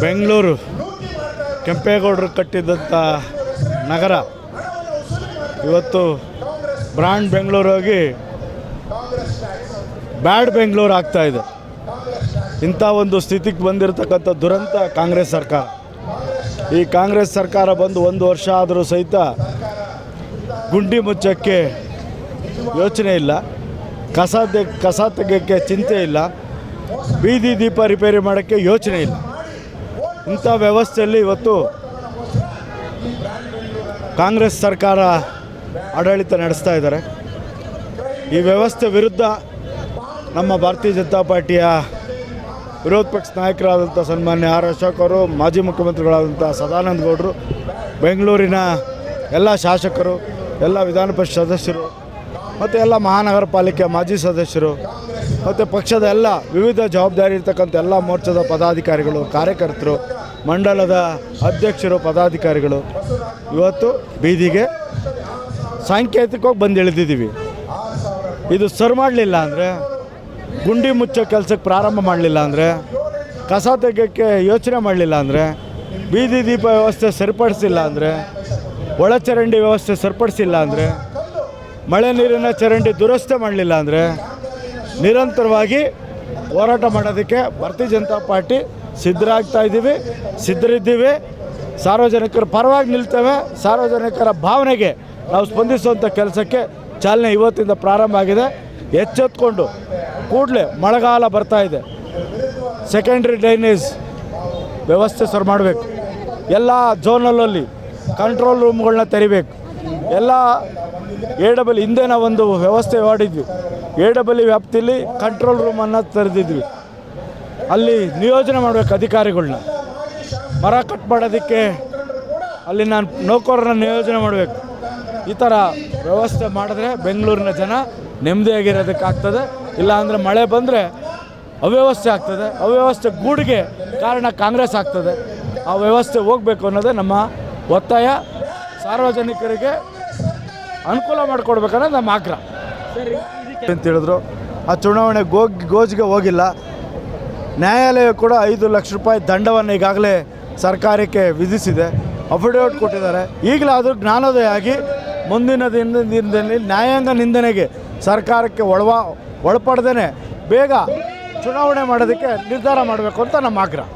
ಬೆಂಗಳೂರು ಕೆಂಪೇಗೌಡರು ಕಟ್ಟಿದಂಥ ನಗರ. ಇವತ್ತು ಬ್ರಾಂಡ್ ಬೆಂಗಳೂರು ಹೋಗಿ ಬ್ಯಾಡ್ ಬೆಂಗಳೂರು ಇದೆ. ಇಂಥ ಒಂದು ಸ್ಥಿತಿಗೆ ಬಂದಿರತಕ್ಕಂಥ ದುರಂತ ಕಾಂಗ್ರೆಸ್ ಸರ್ಕಾರ. ಈ ಕಾಂಗ್ರೆಸ್ ಸರ್ಕಾರ ಬಂದು ಒಂದು ವರ್ಷ ಆದರೂ ಸಹಿತ ಗುಂಡಿ ಮುಚ್ಚಕ್ಕೆ ಯೋಚನೆ ಇಲ್ಲ. ಕಸ ಕಸ ತೆಗೆಯೋಕ್ಕೆ ಚಿಂತೆ ಇಲ್ಲ. ಬೀದಿ ದೀಪ ರಿಪೇರಿ ಮಾಡೋಕ್ಕೆ ಯೋಚನೆ ಇಲ್ಲ. ಇಂಥ ವ್ಯವಸ್ಥೆಯಲ್ಲಿ ಇವತ್ತು ಕಾಂಗ್ರೆಸ್ ಸರ್ಕಾರ ಆಡಳಿತ ನಡೆಸ್ತಾ ಇದ್ದಾರೆ. ಈ ವ್ಯವಸ್ಥೆ ವಿರುದ್ಧ ನಮ್ಮ ಭಾರತೀಯ ಜನತಾ ಪಾರ್ಟಿಯ ವಿರೋಧ ಪಕ್ಷ ನಾಯಕರಾದಂಥ ಸನ್ಮಾನ್ಯ ಆರ್ ಅಶೋಕ್ ಅವರು, ಮಾಜಿ ಮುಖ್ಯಮಂತ್ರಿಗಳಾದಂಥ ಸದಾನಂದ ಗೌಡರು, ಬೆಂಗಳೂರಿನ ಎಲ್ಲ ಶಾಸಕರು, ಎಲ್ಲ ವಿಧಾನ ಪರಿಷತ್ ಸದಸ್ಯರು, ಮತ್ತು ಎಲ್ಲ ಮಹಾನಗರ ಪಾಲಿಕೆ ಮಾಜಿ ಸದಸ್ಯರು, ಮತ್ತು ಪಕ್ಷದ ಎಲ್ಲ ವಿವಿಧ ಜವಾಬ್ದಾರಿ ಇರ್ತಕ್ಕಂಥ ಎಲ್ಲ ಮೋರ್ಚಾದ ಪದಾಧಿಕಾರಿಗಳು, ಕಾರ್ಯಕರ್ತರು ಮಂಡಲದ ಅಧ್ಯಕ್ಷರು, ಪದಾಧಿಕಾರಿಗಳು ಇವತ್ತು ಬೀದಿಗೆ ಸಾಂಕೇತಿಕವಾಗಿ ಬಂದು ಇಳಿದಿದ್ದೀವಿ ಇದು ಸರ್ ಮಾಡಲಿಲ್ಲ ಅಂದರೆ, ಗುಂಡಿ ಮುಚ್ಚೋ ಕೆಲಸಕ್ಕೆ ಪ್ರಾರಂಭ ಮಾಡಲಿಲ್ಲ ಅಂದರೆ, ಕಸ ತೆಗೆಯೋಕ್ಕೆ ಯೋಚನೆ ಮಾಡಲಿಲ್ಲ ಅಂದರೆ, ಬೀದಿ ದೀಪ ವ್ಯವಸ್ಥೆ ಸರಿಪಡಿಸಿಲ್ಲ ಅಂದರೆ, ಒಳಚರಂಡಿ ವ್ಯವಸ್ಥೆ ಸರಿಪಡಿಸಿಲ್ಲ ಅಂದರೆ, ಮಳೆ ನೀರಿನ ಚರಂಡಿ ದುರಸ್ತಿ ಮಾಡಲಿಲ್ಲ ಅಂದರೆ, ನಿರಂತರವಾಗಿ ಹೋರಾಟ ಮಾಡೋದಕ್ಕೆ ಭಾರತೀಯ ಜನತಾ ಪಾರ್ಟಿ ಸಿದ್ಧರಾಗ್ತಾ ಇದ್ದೀವಿ, ಸಿದ್ಧರಿದ್ದೀವಿ. ಸಾರ್ವಜನಿಕರ ಪರವಾಗಿ ನಿಲ್ತೇವೆ, ಸಾರ್ವಜನಿಕರ ಭಾವನೆಗೆ ನಾವು ಸ್ಪಂದಿಸುವಂಥ ಕೆಲಸಕ್ಕೆ ಚಾಲನೆ ಇವತ್ತಿಂದ ಪ್ರಾರಂಭ ಆಗಿದೆ. ಎಚ್ಚೆತ್ಕೊಂಡು ಕೂಡಲೇ ಮಳೆಗಾಲ ಬರ್ತಾ ಇದೆ. ಸೆಕೆಂಡ್ರಿ ಡ್ರೈನೇಜ್ ವ್ಯವಸ್ಥೆ ಸರ್ ಮಾಡಬೇಕು. ಎಲ್ಲ ಝೋನಲ್ಲಲ್ಲಿ ಕಂಟ್ರೋಲ್ ರೂಮ್ಗಳನ್ನ ತೆರಿಬೇಕು. ಎಲ್ಲ ಎ ಡಬಲ್ ಹಿಂದೆ ನಾವೊಂದು ವ್ಯವಸ್ಥೆ ಮಾಡಿದ್ವಿ. ಎ ಡಬಲ್ ವ್ಯಾಪ್ತಿಯಲ್ಲಿ ಕಂಟ್ರೋಲ್ ರೂಮನ್ನು ತೆರೆದಿದ್ವಿ. ಅಲ್ಲಿ ನಿಯೋಜನೆ ಮಾಡಬೇಕು ಅಧಿಕಾರಿಗಳನ್ನ ಮರ ಕಟ್ ಮಾಡೋದಕ್ಕೆ ಅಲ್ಲಿ ನಾನು ನೌಕರರನ್ನ ನಿಯೋಜನೆ ಮಾಡಬೇಕು. ಈ ಥರ ವ್ಯವಸ್ಥೆ ಮಾಡಿದ್ರೆ ಬೆಂಗಳೂರಿನ ಜನ ನೆಮ್ಮದಿಯಾಗಿರೋದಕ್ಕಾಗ್ತದೆ. ಇಲ್ಲಾಂದರೆ ಮಳೆ ಬಂದರೆ ಅವ್ಯವಸ್ಥೆ ಆಗ್ತದೆ. ಅವ್ಯವಸ್ಥೆ ಗೂಡಿಗೆ ಕಾರಣ ಕಾಂಗ್ರೆಸ್ ಆಗ್ತದೆ. ಆ ವ್ಯವಸ್ಥೆ ಹೋಗಬೇಕು ಅನ್ನೋದೇ ನಮ್ಮ ಒತ್ತಾಯ. ಸಾರ್ವಜನಿಕರಿಗೆ ಅನುಕೂಲ ಮಾಡಿಕೊಡ್ಬೇಕನ್ನೋದು ನಮ್ಮ ಆಗ್ರಹ. ಅಂತ ಹೇಳಿದ್ರು. ಆ ಚುನಾವಣೆ ಗೋಗ್ ಗೋಜಿಗೆ ಹೋಗಿಲ್ಲ. ನ್ಯಾಯಾಲಯ ಕೂಡ ಐದು ಲಕ್ಷ ರೂಪಾಯಿ ದಂಡವನ್ನು ಈಗಾಗಲೇ ಸರ್ಕಾರಕ್ಕೆ ವಿಧಿಸಿದೆ. ಅಫಿಡೇವಿಟ್ ಕೊಟ್ಟಿದ್ದಾರೆ. ಈಗಲೇ ಈಗಲಾದರೂ ಜ್ಞಾನೋದಯ ಆಗಿ ಮುಂದಿನ ದಿನ ದಿನದಲ್ಲಿ ನ್ಯಾಯಾಂಗ ನಿಂದನೆಗೆ ಸರ್ಕಾರಕ್ಕೆ ಒಳವಾ ಒಳಪಡ್ದೇ ಬೇಗ ಚುನಾವಣೆ ಮಾಡೋದಕ್ಕೆ ನಿರ್ಧಾರ ಮಾಡಬೇಕು ಅಂತ ನಮ್ಮ ಆಗ್ರಹ.